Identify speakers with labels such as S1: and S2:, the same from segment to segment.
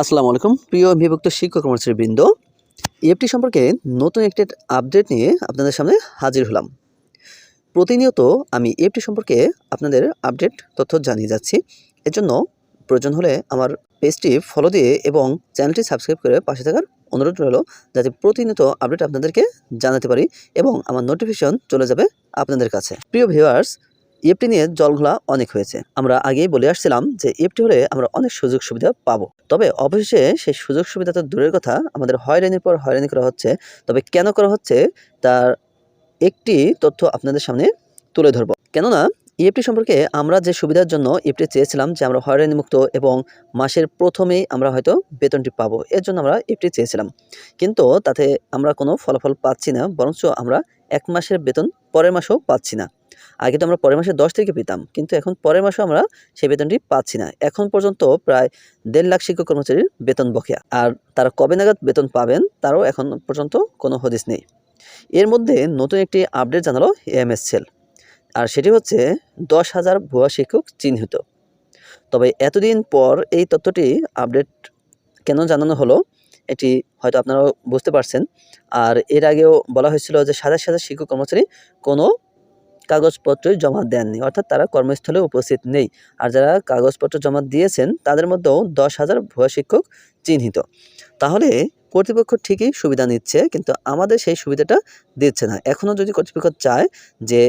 S1: আসসালামু আলাইকুম। প্রিয় বিভক্ত শিক্ষক কর্মচারী বৃন্দ ইএফটি সম্পর্কে নতুন একটি আপডেট নিয়ে আপনাদের সামনে হাজির হলাম। প্রতিনিয়ত আমি ইএফটি সম্পর্কে আপনাদের আপডেট তথ্য জানিয়ে যাচ্ছি। এর জন্য প্রয়োজন হলে আমার পেজটি ফলো দিয়ে এবং চ্যানেলটি সাবস্ক্রাইব করে পাশে থাকার অনুরোধ রইল, যাতে প্রতিনিয়ত আপডেট আপনাদেরকে জানাতে পারি এবং আমার নোটিফিকেশন চলে যাবে আপনাদের কাছে। প্রিয় ভিউয়ার্স ইএফটি নিয়ে জলঘোলা অনেক হয়েছে। আমরা আগেই বলে আসছিলাম যে ইএফটি হলে আমরা অনেক সুযোগ সুবিধা পাবো। তবে অবশেষে সেই সুযোগ সুবিধা তো দূরের কথা, আমাদের হয়রানির পর হয়রানি করা হচ্ছে। তবে কেন করা হচ্ছে তার একটি তথ্য আপনাদের সামনে তুলে ধরব। কেননা ইএফটি সম্পর্কে আমরা যে সুবিধার জন্য ইএফটি চেয়েছিলাম যে আমরা হয়রানি মুক্ত এবং মাসের প্রথমেই আমরা হয়তো বেতনটি পাবো, এর জন্য আমরা ইএফটি চেয়েছিলাম। কিন্তু তাতে আমরা কোনো ফলাফল পাচ্ছি না, বরঞ্চ আমরা এক মাসের বেতন পরের মাসেও পাচ্ছি না। আগে তো আমরা পরের মাসে দশ থেকে পেতাম, কিন্তু এখন পরের মাসেও আমরা সেই বেতনটি পাচ্ছি না। এখন পর্যন্ত প্রায় দেড় লাখ শিক্ষক কর্মচারীর বেতন বকেয়া। আর তারা কবে নাগাদ বেতন পাবেন, তারও এখন পর্যন্ত কোনো হদিস নেই। এর মধ্যে নতুন একটি আপডেট জানালো এএমএস সেল আর সেটি হচ্ছে দশ হাজার ভুয়া শিক্ষক চিহ্নিত। তবে এতদিন পর এই তথ্যটি আপডেট কেন জানানো হলো, এটি হয়তো আপনারাও বুঝতে পারছেন। আর এর আগেও বলা হয়েছিল যে সাতাশ হাজার শিক্ষক কর্মচারী কোনো কাগজপত্রই জমা দেননি, অর্থাৎ তারা কর্মস্থলে উপস্থিত নেই। আর যারা কাগজপত্র জমা দিয়েছেন, তাদের মধ্যেও দশ হাজার ভুয়া শিক্ষক চিহ্নিত। তাহলে কর্তৃপক্ষ ঠিকই সুবিধা নিচ্ছে, কিন্তু আমাদের সেই সুবিধাটা দিচ্ছে না। এখনও যদি কর্তৃপক্ষ চায় যে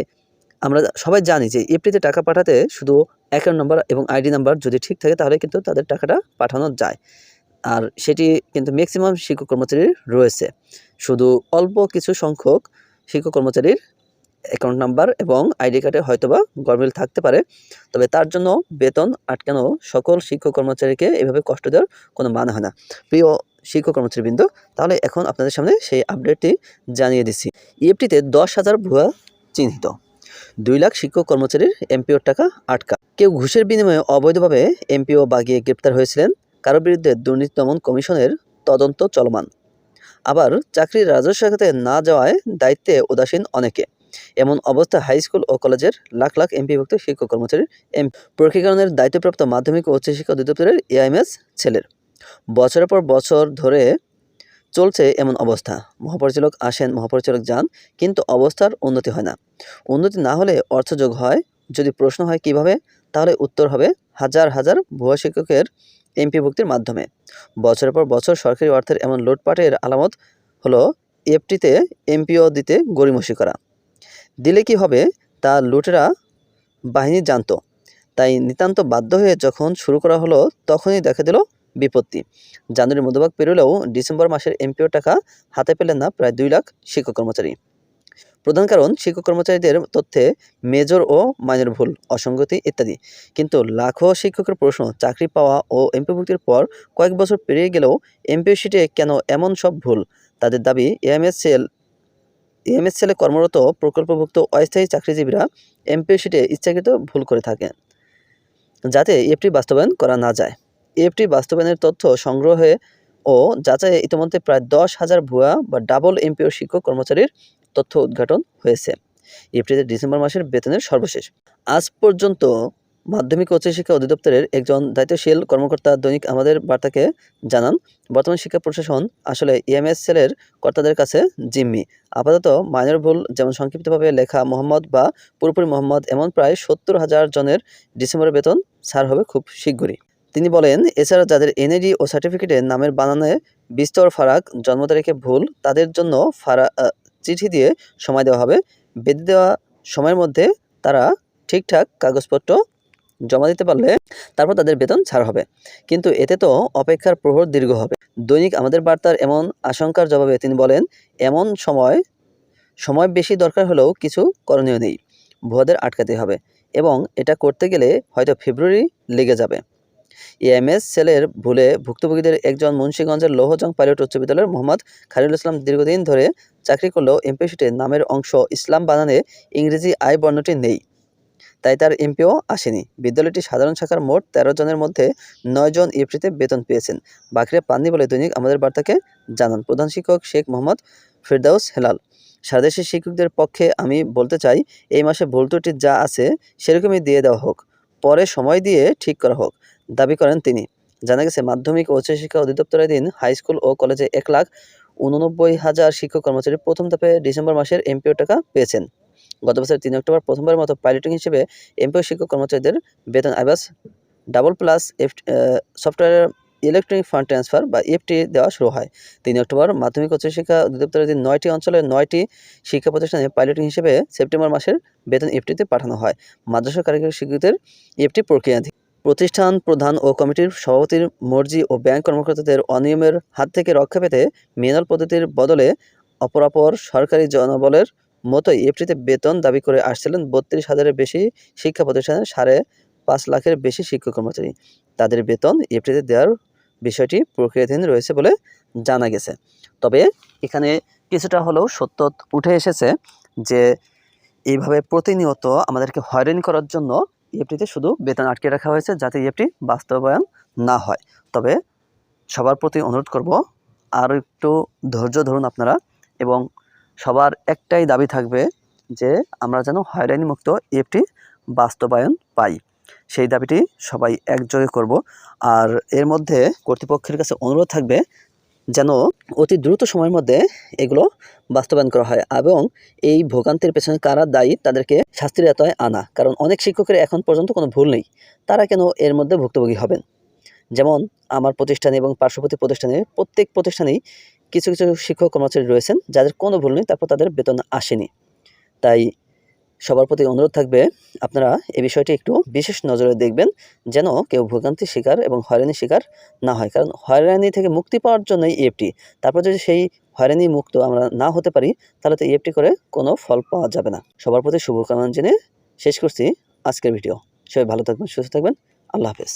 S1: আমরা সবাই জানি যে এফটিতে টাকা পাঠাতে শুধু অ্যাকাউন্ট নাম্বার এবং আইডি নাম্বার যদি ঠিক থাকে, তাহলে কিন্তু তাদের টাকাটা পাঠানো যায়। আর সেটি কিন্তু ম্যাক্সিমাম শিক্ষক কর্মচারীর রয়েছে। শুধু অল্প কিছু সংখ্যক শিক্ষক কর্মচারীর অ্যাকাউন্ট নাম্বার এবং আইডি কার্ডে হয়তোবা গরমিল থাকতে পারে। তবে তার জন্য বেতন আটকানো সকল শিক্ষক কর্মচারীকে এভাবে কষ্ট দেওয়ার কোনো মানে হয় না। প্রিয় শিক্ষক কর্মচারীবৃন্দ, তাহলে এখন আপনাদের সামনে সেই আপডেটটি জানিয়ে দিচ্ছি। ইএফটিতে দশ হাজার ভুয়া চিহ্নিত। দুই লাখ শিক্ষক কর্মচারীর এমপিওর টাকা আটকা। কেউ ঘুষের বিনিময়ে অবৈধভাবে এমপিও বাগিয়ে গ্রেপ্তার হয়েছিলেন। কারও বিরুদ্ধে দুর্নীতি দমন কমিশনের তদন্ত চলমান। আবার চাকরির রাজস্ব খাতে না যাওয়ায় দায়িত্বে উদাসীন অনেকে। এমন অবস্থা হাই স্কুল ও কলেজের লাখ লাখ এমপিভুক্ত শিক্ষক কর্মচারীর এম পরীক্ষীকরণের দায়িত্বপ্রাপ্ত মাধ্যমিক ও উচ্চশিক্ষা অধিদপ্তরের এআইএমএস ছেলের। বছরের পর বছর ধরে চলছে এমন অবস্থা। মহাপরিচালক আসেন, মহাপরিচালক যান, কিন্তু অবস্থার উন্নতি হয় না। উন্নতি না হলে অর্থযোগ হয়। যদি প্রশ্ন হয় কীভাবে, তাহলে উত্তর হবে হাজার হাজার ভুয়া শিক্ষকের এমপিভুক্তির মাধ্যমে। বছরের পর বছর সরকারি অর্থের এমন লুটপাটের আলামত হলো এফটিতে এমপিও দিতে গড়িমসি করা। দিলে কি হবে? তা লুটেরা বাহিনী জানতো। তাই নিতান্ত বাধ্য হয়ে যখন শুরু করা হলো, তখনই দেখা দিল বিপত্তি। জানুয়ারির মধ্যভাগ পেরোলেও ডিসেম্বর মাসের এমপিও টাকা হাতে পেলেন না প্রায় দুই লাখ শিক্ষক কর্মচারী। প্রধান কারণ, শিক্ষক কর্মচারীদের তথ্যে মেজর ও মাইনর ভুল, অসঙ্গতি ইত্যাদি। কিন্তু লাখো শিক্ষকের প্রশ্ন, চাকরি পাওয়া ও এমপিভুক্তির পর কয়েক বছর পেরিয়ে গেলেও এমপিও শিটে কেন এমন সব ভুল? তাদের দাবি এএমএস সেল এএমএস সেলে কর্মরত প্রকল্পভুক্ত অস্থায়ী চাকরিজীবীরা এমপিও শিটে ইচ্ছাকৃত ভুল করে থাকেন, যাতে এফটি বাস্তবায়ন করা না যায়। এফটি বাস্তবায়নের তথ্য সংগ্রহে ও যাচাইয়ে ইতিমধ্যে প্রায় দশ হাজার ভুয়া বা ডাবল এমপিও শিক্ষক কর্মচারীর তথ্য উদ্ঘাটন হয়েছে। এপ্রিলের ডিসেম্বর মাসের বেতনের সর্বশেষ। আজ পর্যন্ত মাধ্যমিক ও উচ্চশিক্ষা অধিদপ্তরের একজন দায়িত্বশীল কর্মকর্তা দৈনিক আমাদের বার্তাকে জানান, বর্তমান শিক্ষা প্রশাসন আসলে ইএমএস সেলের কর্তাদের কাছে জিম্মি। আপাতত মাইনর ভুল যেমন সংক্ষিপ্তভাবে লেখা মোহাম্মদ বা পুরোপুরি মোহাম্মদ, এমন প্রায় সত্তর হাজার জনের ডিসেম্বরের বেতন ছাড় হবে খুব শীঘ্রই। তিনি বলেন, এছাড়া যাদের এনএডি ও সার্টিফিকেটে নামের বানানে বিস্তর ফারাক, জন্ম তারিখে ভুল, তাদের জন্য ফারা চিঠি দিয়ে সময় দেওয়া হবে। বেঁধে দেওয়া সময়ের মধ্যে তারা ঠিকঠাক কাগজপত্র জমা দিতে পারলে তারপর তাদের বেতন ছাড় হবে। কিন্তু এতে তো অপেক্ষার প্রহর দীর্ঘ হবে। দৈনিক আমাদের বার্তার এমন আশঙ্কার জবাবে তিনি বলেন, এমন সময় সময় বেশি দরকার হলেও কিছু করণীয় নেই। ভুয়াদের আটকাতে হবে। এবং এটা করতে গেলে হয়তো ফেব্রুয়ারি লেগে যাবে। এএমএস সেলের ভুলে ভুক্তভোগীদের একজন মুন্সীগঞ্জের লৌহজং পাইলট উচ্চ বিদ্যালয়ের মোহাম্মদ খালিল ইসলাম দীর্ঘদিন ধরে চাকরি করলেও এমপিসিতে নামের অংশ ইসলাম বানানে ইংরেজি আই বর্ণটি নেই। তাই তার এমপিও আসেনি। বিদ্যালয়টি সাধারণ শাখার মোট তেরো জনের মধ্যে নয় জন ইএফটিতে বেতন পেয়েছেন। বাকিরা পাননি বলে দৈনিক আমাদের বার্তাকে জানান প্রধান শিক্ষক শেখ মোহাম্মদ ফেরদাউস হেলাল। সারাদেশের শিক্ষকদের পক্ষে আমি বলতে চাই, এই মাসে ভুল ত্রুটি যা আছে সেরকমই দিয়ে দেওয়া হোক, পরে সময় দিয়ে ঠিক করা হোক, দাবি করেন তিনি। জানা গেছে, মাধ্যমিক ও উচ্চশিক্ষা অধিদপ্তরাধীন হাই স্কুল ও কলেজে এক লাখ উননব্বই হাজার শিক্ষক কর্মচারী প্রথম ধাপে ডিসেম্বর মাসের এমপিও টাকা পেয়েছেন। গত বছর তিন অক্টোবর প্রথমবারের মতো পাইলটিং হিসেবে এমপিও শিক্ষক কর্মচারীদের বেতন iBAS double plus F software electronic fund transfer বা এফটি দেওয়া শুরু হয়। তিন অক্টোবর মাধ্যমিক উচ্চশিক্ষা অধিদপ্তরাধীন নয়টি অঞ্চলে নয়টি শিক্ষা প্রতিষ্ঠানে পাইলটিং হিসেবে সেপ্টেম্বর মাসের বেতন এফটিতে পাঠানো হয়। মাদ্রাসা কারিগরি স্বীকৃতির এফটি প্রক্রিয়াধীন প্রতিষ্ঠান প্রধান ও কমিটির সভাপতির মর্জি ও ব্যাংক কর্মকর্তাদের অনিয়মের হাত থেকে রক্ষা পেতে ম্যানুয়াল পদ্ধতির বদলে অপরাপর সরকারি জনবলের মতোই ইএফটিতে বেতন দাবি করে আসছিলেন বত্রিশ হাজারের বেশি শিক্ষা প্রতিষ্ঠানের সাড়ে পাঁচ লাখের বেশি শিক্ষক কর্মচারী। তাদের বেতন ইএফটিতে দেওয়ার বিষয়টি প্রক্রিয়াধীন রয়েছে বলে জানা গেছে। তবে এখানে কিছুটা হলেও সত্য উঠে এসেছে যে এইভাবে প্রতিনিয়ত আমাদেরকে হয়রানি করার জন্য ইএফটিতে শুধু বেতন আটকে রাখা হয়েছে যাতে ইএফটি বাস্তবায়ন না হয়। তবে সবার প্রতি অনুরোধ করব আরও একটু ধৈর্য ধরুন আপনারা এবং সবার একটাই দাবি থাকবে যে আমরা যেন হয়রানি মুক্ত ইএফটি বাস্তবায়ন পাই। সেই দাবিটি সবাই একযোগে করব। আর এর মধ্যে কর্তৃপক্ষের কাছে অনুরোধ থাকবে যেন অতি দ্রুত সময়ের মধ্যে এগুলো বাস্তবায়ন করা হয় এবং এই ভোগান্তির পেছনে কারা দায়ী তাদেরকে শাস্তির আওতায় আনা। কারণ অনেক শিক্ষকের এখন পর্যন্ত কোনো ভুল নেই। তারা কেন এর মধ্যে ভুক্তভোগী হবেন? যেমন আমার প্রতিষ্ঠানে এবং পার্শ্ববর্তী প্রতিষ্ঠানে প্রত্যেক প্রতিষ্ঠানেই কিছু কিছু শিক্ষক কর্মচারী রয়েছেন যাদের কোনো ভুল নেই, তারপর তাদের বেতন আসেনি। তাই সবার প্রতি অনুরোধ থাকবে, আপনারা এই বিষয়টি একটু বিশেষ নজরে দেখবেন যেন কেউ ভোগান্তির শিকার এবং হয়রানির শিকার না হয়। কারণ হয়রানি থেকে মুক্তি পাওয়ার জন্যই ইএফটি তারপর যদি সেই হয়রানি মুক্ত আমরা না হতে পারি, তাহলে তো ইএফটি করে কোনো ফল পাওয়া যাবে না। সবার প্রতি শুভকামনা জেনে শেষ করছি আজকের ভিডিও। সবাই ভালো থাকবেন, সুস্থ থাকবেন। আল্লাহ হাফেজ।